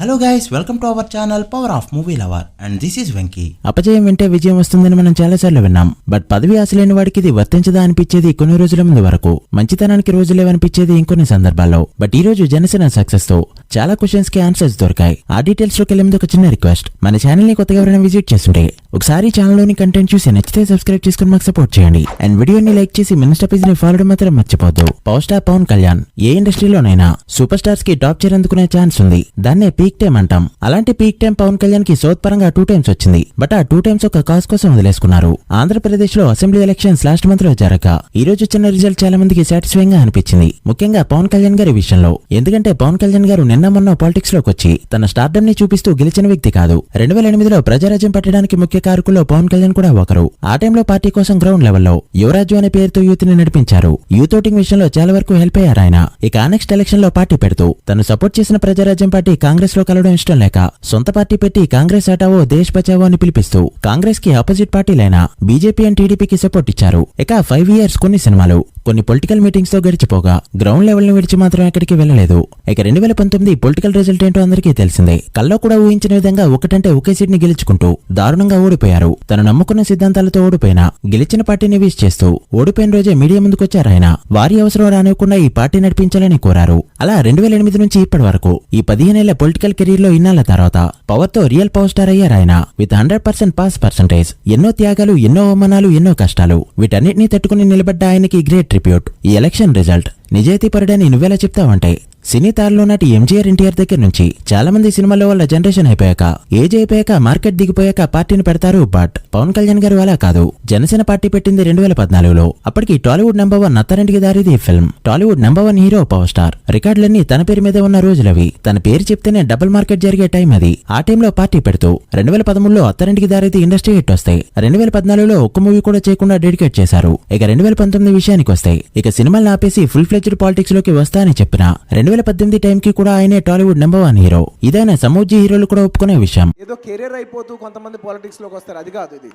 Hello guys welcome to our channel power of movie lover and this is Venky అపజయం వింటే విజయం వస్తుందని మనం చాలాసార్లు విన్నాం. బట్ పదవి ఆశ లేని వాడికి ఇది వర్తించదా అనిపించేది కొన్ని రోజుల ముందు వరకు. మంచితనానికి రోజులేవనిపించేది ఇంకొన్ని సందర్భాల్లో. బట్ ఈ రోజు జనసేన సక్సెస్తో. చాలా క్వశ్చన్స్కి ఆన్సర్స్ దొరికాయి. ఆ డీటెయిల్స్లోకి వెళ్ళే ఒక చిన్న రిక్వెస్ట్ మన ఛానల్ని కొత్తగా ఎవరైనా విజిట్ చేస్తుంటే ఒకసారి ఛానల్లోని కంటెంట్ చూసి నచ్చితే సబ్స్క్రైబ్ చేసుకుని మాకు సపోర్ట్ చేయండి. అండ్ వీడియోని లైక్ చేసి మినిస్టర్ పేజ్ని ఫాలో మాత్రం మర్చిపోద్దు. పవర్ స్టార్ పవన్ కళ్యాణ్ ఏ ఇండస్ట్రీలోనైనా సూపర్ స్టార్స్కి టాప్ చేర్ అందుకునే ఛాన్స్ ఉంది. దాన్నే పీక్ టైం అంటాం. అలాంటి పీక్ టైం పవన్ కళ్యాణ్కి సౌత్ పరంగా టూ టైమ్స్ వచ్చింది. బట్ ఆ టూ టైమ్స్ ఒక కాస్ కోసం వదిలేసుకున్నారు. ఆంధ్రప్రదేశ్లో అసెంబ్లీ ఎలక్షన్స్ లాస్ట్ మంత్లో జరగక ఈ రోజు వచ్చిన రిజల్ట్ చాలా మందికి సాటిస్ఫైయింగ్గా అనిపించింది. ముఖ్యంగా పవన్ కళ్యాణ్ గారి విషయంలో. ఎందుకంటే పవన్ కళ్యాణ్ గారు నిన్న మొన్న పాలిటిక్స్లోకి వచ్చి తన స్టార్డమ్ని చూపిస్తూ గెలిచిన వ్యక్తి కాదు. రెండు వేల ఎనిమిదిలో ప్రజారాజ్యం పట్టడానికి ముఖ్య కారకుల్లో పవన్ కళ్యాణ్ కూడా ఒకరు. ఆ టైంలో పార్టీ కోసం గ్రౌండ్ లెవెల్లో యువరాజు అనే పేరుతో యూత్ని నడిపించారు. యూత్ ఓటింగ్ విషయంలో చాలా వరకు హెల్ప్ అయ్యారు ఆయన. ఇక నెక్స్ట్ ఎలక్షన్లో పార్టీ పెడుతూ తను సపోర్ట్ చేసిన ప్రజారాజ్యం పార్టీ కాంగ్రెస్లో కలవడం ఇష్టం లేక సొంత పార్టీ పెట్టి కాంగ్రెస్ హటావో దేశ్ బచావో అని పిలిపిస్తూ కాంగ్రెస్కి ఆపోజిట్ పార్టీలైన బీజేపీ అండ్ టీడీపీకి సపోర్ట్ ఇచ్చారు. ఇక ఫైవ్ ఇయర్స్ కొన్ని సినిమాలు కొన్ని పొలిటికల్ మీటింగ్స్తో గడిచిపోగా గ్రౌండ్ లెవెల్ని విడిచి మాత్రం ఎక్కడికి వెళ్ళలేదు ఇక రెండు వేల పంతొమ్మిది పొలిటికల్ రిజల్ట్ ఏంటో అందరికీ తెలిసిందే. కల్లో కూడా ఊహించిన విధంగా ఒకటంటే ఒకే సీట్ని గెలుచుకుంటూ దారుణంగా ఓడిపోయారు. తను నమ్ముకున్న సిద్ధాంతాలతో ఓడిపోయినా గెలిచిన పార్టీని వీస్ చేస్తూ ఓడిపోయిన రోజే మీడియా ముందుకొచ్చారు ఆయన వారి అవసరం రానివ్వకుండా ఈ పార్టీ నడిపించాలని కోరారు. అలా రెండు వేల ఎనిమిది నుంచి ఇప్పటి వరకు ఈ పదిహేనేళ్ళ పొలిటికల్ కెరీర్లో ఇన్నాళ్ళ తర్వాత పవర్తో రియల్ పవర్ స్టార్ అయ్యారు ఆయన with hundred percent pass percentage ఎన్నో త్యాగాలు ఎన్నో అవమానాలు ఎన్నో కష్టాలు. వీటన్నిటినీ తట్టుకుని నిలబడ్డ ఆయనకి గ్రేట్ ట్రిబ్యూట్ ఈ ఎలక్షన్ రిజల్ట్ నిజాయితీపరుడని నువ్వెలా చెప్తావంటే సినీ తారలో నాటి ఎంజీఆర్ ఎన్టీఆర్ దగ్గర నుంచి చాలా మంది సినిమాల్లో వాళ్ళ జనరేషన్ అయిపోయాక ఏజ్ అయిపోయాక మార్కెట్ దిగిపోయాక పార్టీని పెడతారు బట్ పవన్ కళ్యాణ్ గారు అలా కాదు. జనసేన పార్టీ పెట్టింది రెండు వేల పద్నాలుగులో. అప్పటికి టాలీవుడ్ నెంబర్ వన్ నత్తరింటికి దారిది film Tollywood number one hero power star రికార్డులన్నీ తన పేరు మీద ఉన్న రోజులవి. తన పేరు చెప్తేనే డబుల్ మార్కెట్ జరిగే టైం అది. ఆ టైంలో పార్టీ పెడుతూ రెండు వేల పదమూడులో అత్తరింటికి దారిది ఇండస్ట్రీ హిట్ వస్తాయి రెండు వేల పద్నాలుగులో ఒక్క మూవీ కూడా చేయకుండా డెడికేట్ చేశారు. ఇక రెండు వేల పంతొమ్మిది విషయానికి వస్తాయి ఇక సినిమాలను ఆపేసి ఫుల్ ఫ్లెజ్డ్ పాలిటిక్స్లోకి వస్తా అని చెప్పిన రెండు వేల పద్దెనిమిది టైంకి కూడా ఆయనే టాలీవుడ్ నెంబర్ వన్ హీరో ఇదైనా సమూజీ హీరోలు కూడా ఒప్పుకునే విషయం. ఏదో కెరీర్ అయిపోతూ కొంతమంది పాలిటిక్స్లోకి వస్తారు. అది కాదు ఇది.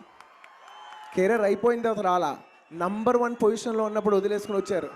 కెరీర్ అయిపోయిన తర్వాత రాలా నంబర్ వన్ పొజిషన్లో ఉన్నప్పుడు వదిలేసుకుని వచ్చారు.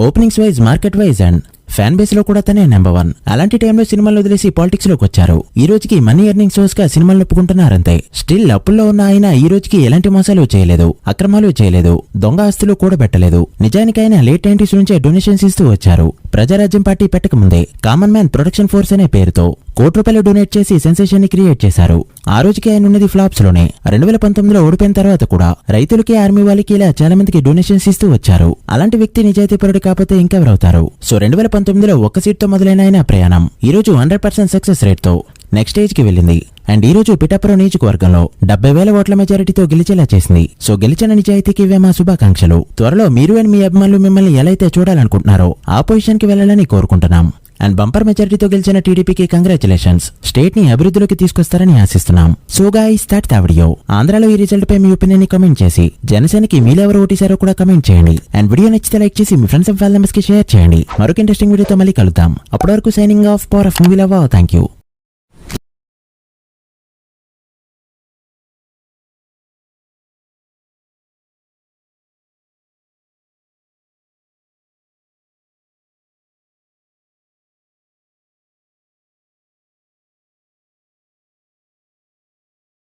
Openings wise market wise and fan బేస్లో కూడా తనే నెంబర్ వన్ అలాంటి టైంలో సినిమాలు వదిలేసి పాలిటిక్స్లోకి వచ్చారు. ఈ రోజుకి మనీ ఎర్నింగ్ సోర్స్గా సినిమాలు ఒప్పుకుంటున్నారంతే స్టిల్ అప్పుల్లో ఉన్న ఆయన ఈ రోజుకి ఎలాంటి మోసాలు చేయలేదు అక్రమాలు చేయలేదు దొంగ ఆస్తులు కూడబెట్టలేదు నిజానికి ఆయన లేట్ నైన్టీస్ నుంచే డొనేషన్స్ ఇస్తూ వచ్చారు. ప్రజారాజ్యం పార్టీ పెట్టకముందే కామన్ మ్యాన్ ప్రొడక్షన్ ఫోర్స్ అనే పేరుతో. కోటి రూపాయలు డొనేట్ చేసి సెన్సేషన్ని క్రియేట్ చేశారు. ఆ రోజుకి ఆయన ఉన్నది ఫ్లాప్స్లోనే. రెండు వేల పంతొమ్మిదిలో ఓడిపోయిన తర్వాత కూడా రైతులకి ఆర్మీ వాళ్ళకి ఇలా చాలా మందికి డొనేషన్స్ ఇస్తూ వచ్చారు. అలాంటి వ్యక్తి నిజాయితీపరుడు కాకపోతే ఇంకెవరవుతారు? సో రెండు వేల పంతొమ్మిదిలో ఒక్క సీట్తో మొదలైన ఆయన ప్రయాణం. ఈ రోజు హండ్రెడ్ పర్సెంట్ సక్సెస్ రేట్తో నెక్స్ట్ స్టేజ్కి వెళ్ళింది. అండ్ ఈ రోజు పిఠాపురం నియోజకవర్గంలో డెబ్బై వేల ఓట్ల మెజారిటీతో గెలిచేలా చేసింది. సో గెలిచిన నిజాయితీకి ఇవే మా శుభాకాంక్షలు. త్వరలో మీరు అండ్ మీ అభిమానులు మిమ్మల్ని ఎలా అయితే చూడాలనుకుంటున్నారో ఆ పొజిషన్కి వెళ్ళాలని వెళ్ళాలని కోరుకుంటున్నాం. అండ్ బంపర్ మెజారిటీతో గెలిచిన టీడీపీకి కంగ్రాచులేషన్స్. స్టేట్ని అభివృద్ధిలోకి తీసుకొస్తారని ఆశిస్తున్నాం. So guys that the video ఆంధ్రాలో ఈ రిజల్ట్ పై మీ ఒపీనియన్ని కమెంట్ చేసి జనసేనకి మీరెవరు ఓటేశారో కూడా కమెంట్ చేయండి. అండ్ వీడియో నచ్చితే లైక్ చేసి మీ ఫ్రెండ్స్ అండ్ ఫ్యామిలీ మెంబర్స్కి షేర్ చేయండి. మరొక ఇంట్రెస్టింగ్ వీడియోతో మళ్ళీ కలుద్దాం. అప్పటి వరకు signing off power of movie love thank you